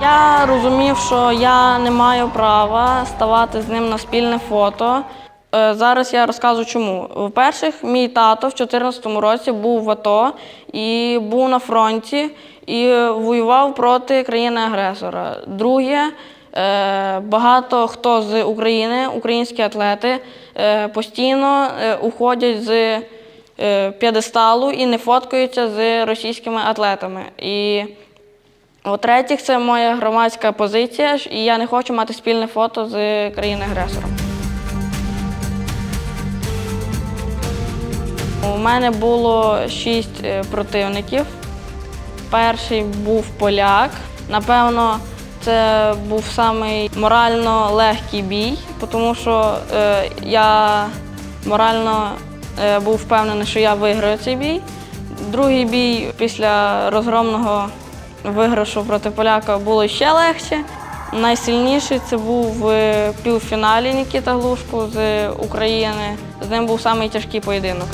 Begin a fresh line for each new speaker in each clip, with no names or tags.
Я розумів, що я не маю права ставати з ним на спільне фото. Е, Зараз я розкажу чому. По-перше, мій тато в 2014 році був в АТО і був на фронті і воював проти країни-агресора. Друге, е, багато хто з України, українські атлети, е, постійно уходять з п'єдесталу і не фоткаються з російськими атлетами. І по-третє, це моя громадська позиція, і я не хочу мати спільне фото з країною-агресором. У мене було шість е, противників. Перший був поляк. Напевно, це був самий морально легкий бій, тому що е, я морально е, був впевнений, що я виграю цей бій. Другий бій після розгромного виграшу проти поляка було ще легше. Найсильніший це був в півфіналі Нікіта Глушко з України. З ним був самий тяжкий поєдинок.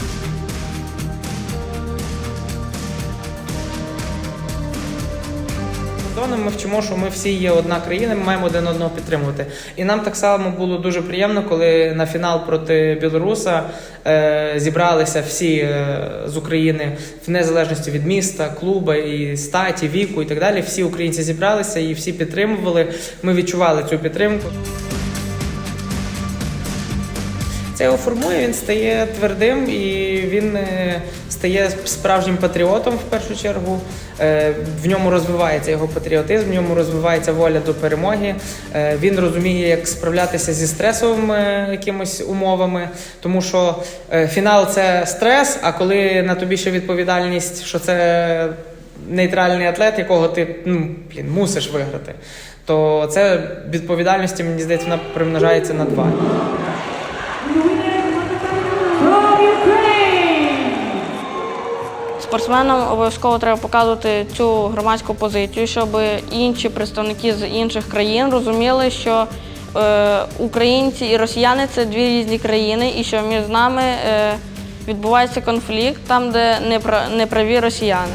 Кордоном ми вчимо, що ми всі є одна країна, ми маємо один одного підтримувати. І нам так само було дуже приємно, коли на фінал проти Білоруса е, зібралися всі е, з України в незалежності від міста, клуба і статі, віку і так далі. Всі українці зібралися і всі підтримували. Ми відчували цю підтримку. Це його формує, він стає твердим і він е, стає справжнім патріотом в першу чергу. Е, В ньому розвивається його патріотизм, в ньому розвивається воля до перемоги. Е, Він розуміє, як справлятися зі стресовими якимись умовами, тому що е, фінал це стрес, а коли на тобі ще відповідальність, що це нейтральний атлет, якого ти ну, блін, мусиш виграти, то це відповідальності, мені здається, вона примножається на два.
Спортсменам обов'язково треба показувати цю громадську позицію, щоб інші представники з інших країн розуміли, що е, українці і росіяни це дві різні країни, і що між нами е, відбувається конфлікт там, де не пра- не праві росіяни.